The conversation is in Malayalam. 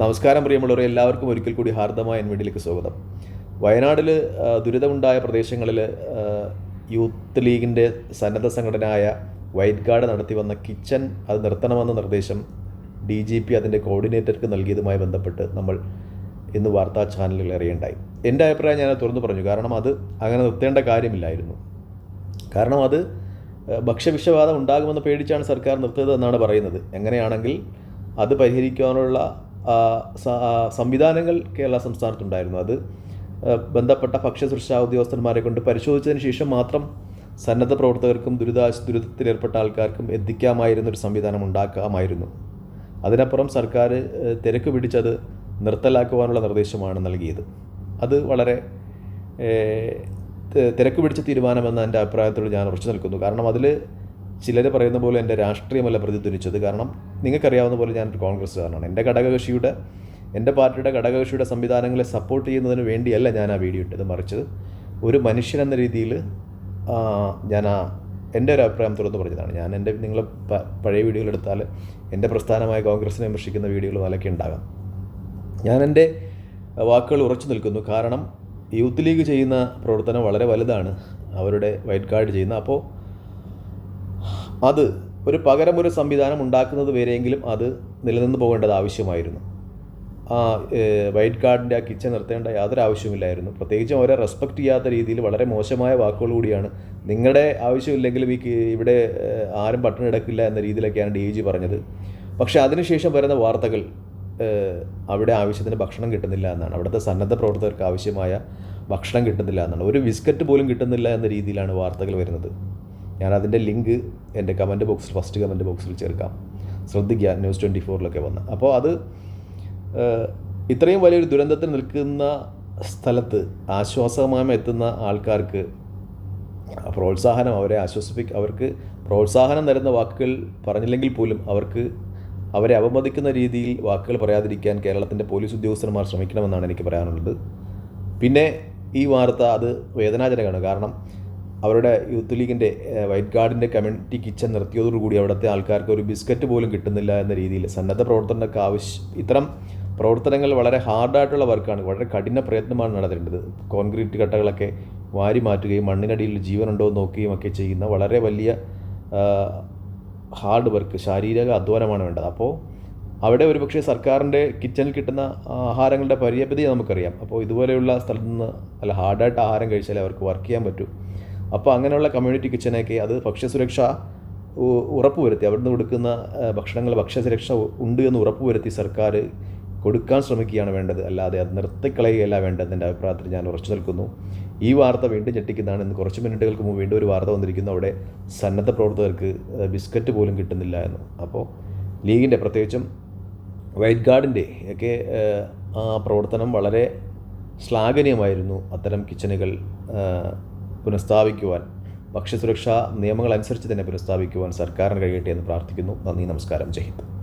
നമസ്കാരം പ്രിയമുള്ളവരെ എല്ലാവർക്കും ഒരിക്കൽ കൂടി ഹാർദമായ എൻ വീഡിയോയിലേക്ക് സ്വാഗതം വയനാടിൽ ദുരിതമുണ്ടായ പ്രദേശങ്ങളിൽ യൂത്ത് ലീഗിന്റെ സന്നദ്ധ സംഘടനയായ വൈറ്റ് ഗാർഡ് നടത്തി വന്ന കിച്ചൺ അത് നിർത്തണമെന്ന നിർദ്ദേശം ഡി ജി പി അതിന്റെ കോർഡിനേറ്റർക്ക് നൽകിയതുമായി ബന്ധപ്പെട്ട് നമ്മൾ ഇന്ന് വാർത്താ ചാനലുകൾ അറിയേണ്ടായി എന്റെ അഭിപ്രായം ഞാൻ തുറന്നു പറഞ്ഞു. കാരണം അത് അങ്ങനെ നിർത്തേണ്ട കാര്യമില്ലായിരുന്നു. കാരണം അത് ഭക്ഷ്യവിഷബാധ ഉണ്ടാകുമെന്ന് പേടിച്ചാണ് സർക്കാർ നിർത്തിയത് എന്നാണ് പറയുന്നത്. എങ്ങനെയാണെങ്കിൽ അത് പരിഹരിക്കാനുള്ള സംവിധാനങ്ങൾ കേരള സംസ്ഥാനത്തുണ്ടായിരുന്നു. അത് ബന്ധപ്പെട്ട ഭക്ഷ്യസുരക്ഷാ ഉദ്യോഗസ്ഥന്മാരെ കൊണ്ട് പരിശോധിച്ചതിന് ശേഷം മാത്രം സന്നദ്ധ പ്രവർത്തകർക്കും ദുരിതാശ ദുരിതത്തിലേർപ്പെട്ട ആൾക്കാർക്കും എത്തിക്കാമായിരുന്ന ഒരു സംവിധാനം ഉണ്ടാക്കാമായിരുന്നു. അതിനപ്പുറം സർക്കാർ തിരക്ക് പിടിച്ചത് നിർത്തലാക്കുവാനുള്ള നിർദ്ദേശമാണ് നൽകിയത്. അത് വളരെ തിരക്ക് പിടിച്ച തീരുമാനമെന്ന എന്റെ അഭിപ്രായത്തോട് ഞാൻ ഉറച്ചു നിൽക്കുന്നു. കാരണം അതിൽ ചിലർ പറയുന്ന പോലെ എന്റെ രാഷ്ട്രീയമല്ല പ്രതിധ്വനിച്ചത്. കാരണം നിങ്ങൾക്കറിയാവുന്ന പോലെ ഞാനൊരു കോൺഗ്രസ്സുകാരനാണ്. എന്റെ ഘടകകക്ഷിയുടെ എന്റെ പാർട്ടിയുടെ ഘടകകക്ഷിയുടെ സംവിധാനങ്ങളെ സപ്പോർട്ട് ചെയ്യുന്നതിന് വേണ്ടിയല്ല ഞാൻ ആ വീഡിയോ ഇട്ടത്. മറിച്ച് ഒരു മനുഷ്യൻ എന്ന രീതിയിൽ ഞാൻ ആ എന്റെ ഒരു അഭിപ്രായം തുറന്നു പറഞ്ഞതാണ്. ഞാൻ എന്റെ നിങ്ങൾ പഴയ വീഡിയോകൾ എടുത്താൽ എന്റെ പ്രസ്ഥാനമായ കോൺഗ്രസിനെ വിമർശിക്കുന്ന വീഡിയോകൾ അതൊക്കെ ഉണ്ടാകാം. ഞാൻ എന്റെ വാക്കുകൾ ഉറച്ചു നിൽക്കുന്നു. കാരണം യൂത്ത് ലീഗ് ചെയ്യുന്ന പ്രവർത്തനം വളരെ വലുതാണ്. അവരുടെ വൈറ്റ് കാർഡ് ചെയ്യുന്ന. അപ്പോൾ അത് ഒരു പകരമൊരു സംവിധാനം ഉണ്ടാക്കുന്നത് വരെയെങ്കിലും അത് നിലനിന്ന് പോകേണ്ടത് ആവശ്യമായിരുന്നു. ആ വൈറ്റ് കാർഡിന്റെ ആ കിച്ചൺ നിർത്തേണ്ട യാതൊരു ആവശ്യമില്ലായിരുന്നു പ്രത്യേകിച്ചും അവരെ റെസ്പെക്റ്റ് ചെയ്യാത്ത രീതിയിൽ വളരെ മോശമായ വാക്കുകൾ കൂടിയാണ്. നിങ്ങളുടെ ആവശ്യമില്ലെങ്കിലും ഈ ഇവിടെ ആരും പട്ടണം എടുക്കില്ല എന്ന രീതിയിലൊക്കെയാണ് ഡി ജി പറഞ്ഞത്. പക്ഷേ അതിനുശേഷം വരുന്ന വാർത്തകൾ അവിടെ ആവശ്യത്തിന് ഭക്ഷണം കിട്ടുന്നില്ല എന്നാണ്. അവിടുത്തെ സന്നദ്ധ പ്രവർത്തകർക്ക് ആവശ്യമായ ഭക്ഷണം കിട്ടുന്നില്ല എന്നാണ്. ഒരു ബിസ്ക്കറ്റ് പോലും കിട്ടുന്നില്ല എന്ന രീതിയിലാണ് വാർത്തകൾ വരുന്നത്. ഞാൻ അതിന്റെ ലിങ്ക് എന്റെ കമന്റ് ബോക്സിൽ ഫസ്റ്റ് കമന്റ് ബോക്സിൽ ചേർക്കാം. ശ്രദ്ധിക്കുക ന്യൂസ് ട്വന്റി ഫോറിലൊക്കെ വന്ന്. അപ്പോൾ അത് ഇത്രയും വലിയൊരു ദുരന്തത്തിൽ നിൽക്കുന്ന സ്ഥലത്ത് ആശ്വാസമായി എത്തുന്ന ആൾക്കാർക്ക് പ്രോത്സാഹനം അവരെ ആശ്വസിപ്പിക്ക അവർക്ക് പ്രോത്സാഹനം തരുന്ന വാക്കുകൾ പറഞ്ഞില്ലെങ്കിൽ പോലും അവർക്ക് അവരെ അപമതിക്കുന്ന രീതിയിൽ വാക്കുകൾ പറയാതിരിക്കാൻ കേരളത്തിന്റെ പോലീസ് ഉദ്യോഗസ്ഥന്മാർ ശ്രമിക്കണമെന്നാണ് എനിക്ക് പറയാനുള്ളത്. പിന്നെ ഈ വാർത്ത അത് വേദനാജനകമാണ്. കാരണം അവരുടെ യൂത്ത് ലീഗിന്റെ വൈറ്റ് ഗാർഡിന്റെ കമ്മ്യൂണിറ്റി കിച്ചൺ നിർത്തിയതോടുകൂടി അവിടുത്തെ ആൾക്കാർക്ക് ഒരു ബിസ്ക്കറ്റ് പോലും കിട്ടുന്നില്ല എന്ന രീതിയിൽ സന്നദ്ധ പ്രവർത്തനങ്ങൾക്ക് ആവശ്യം ഇത്തരം പ്രവർത്തനങ്ങൾ വളരെ ഹാർഡായിട്ടുള്ള വർക്കാണ്. വളരെ കഠിന പ്രയത്നമാണ് നടത്തേണ്ടത്. കോൺക്രീറ്റ് കട്ടകളൊക്കെ വാരി മാറ്റുകയും മണ്ണിനടിയിൽ ജീവനുണ്ടോ എന്ന് നോക്കുകയും ഒക്കെ ചെയ്യുന്ന വളരെ വലിയ ഹാർഡ് വർക്ക് ശാരീരിക അധ്വാനമാണ് വേണ്ടത്. അപ്പോൾ അവിടെ ഒരുപക്ഷെ സർക്കാരിന്റെ കിച്ചണിൽ കിട്ടുന്ന ആഹാരങ്ങളുടെ പര്യപതി നമുക്കറിയാം. അപ്പോൾ ഇതുപോലെയുള്ള സ്ഥലത്ത് നിന്ന് നല്ല ഹാർഡായിട്ട് ആഹാരം കഴിച്ചാലേ അവർക്ക് വർക്ക് ചെയ്യാൻ പറ്റൂ. അപ്പോൾ അങ്ങനെയുള്ള കമ്മ്യൂണിറ്റി കിച്ചനൊക്കെ അത് ഭക്ഷ്യസുരക്ഷ ഉറപ്പുവരുത്തി. അവിടുന്ന് കൊടുക്കുന്ന ഭക്ഷണങ്ങൾ ഭക്ഷ്യസുരക്ഷ ഉണ്ട് എന്ന് ഉറപ്പുവരുത്തി സർക്കാർ കൊടുക്കാൻ ശ്രമിക്കുകയാണ് വേണ്ടത്. അല്ലാതെ അത് നിർത്തിക്കളയുകയല്ല വേണ്ടത് എന്റെ അഭിപ്രായത്തിൽ ഞാൻ ഉറച്ചു നിൽക്കുന്നു. ഈ വാർത്ത വീണ്ടും ഞെട്ടിക്കുന്നതാണ്. ഇന്ന് കുറച്ച് മിനിറ്റുകൾക്ക് മുമ്പ് വീണ്ടും ഒരു വാർത്ത വന്നിരിക്കുന്നു. അവിടെ സന്നദ്ധ പ്രവർത്തകർക്ക് ബിസ്ക്കറ്റ് പോലും കിട്ടുന്നില്ല എന്ന്. അപ്പോൾ ലീഗിന്റെ പ്രത്യേകിച്ചും വൈറ്റ് ഗാർഡിന്റെ ഒക്കെ ആ പ്രവർത്തനം വളരെ ശ്ലാഘനീയമായിരുന്നു. അത്തരം കിച്ചണുകൾ ഏഹ്, പുനഃസ്ഥാപിക്കുവാൻ ഭക്ഷ്യസുരക്ഷാ നിയമങ്ങൾ അനുസരിച്ച് തന്നെ പുനഃസ്ഥാപിക്കുവാൻ സർക്കാരിന് കഴിയട്ടെ എന്ന് പ്രാർത്ഥിക്കുന്നു. നന്ദി നമസ്കാരം. ജയ് ഹിന്ദ്.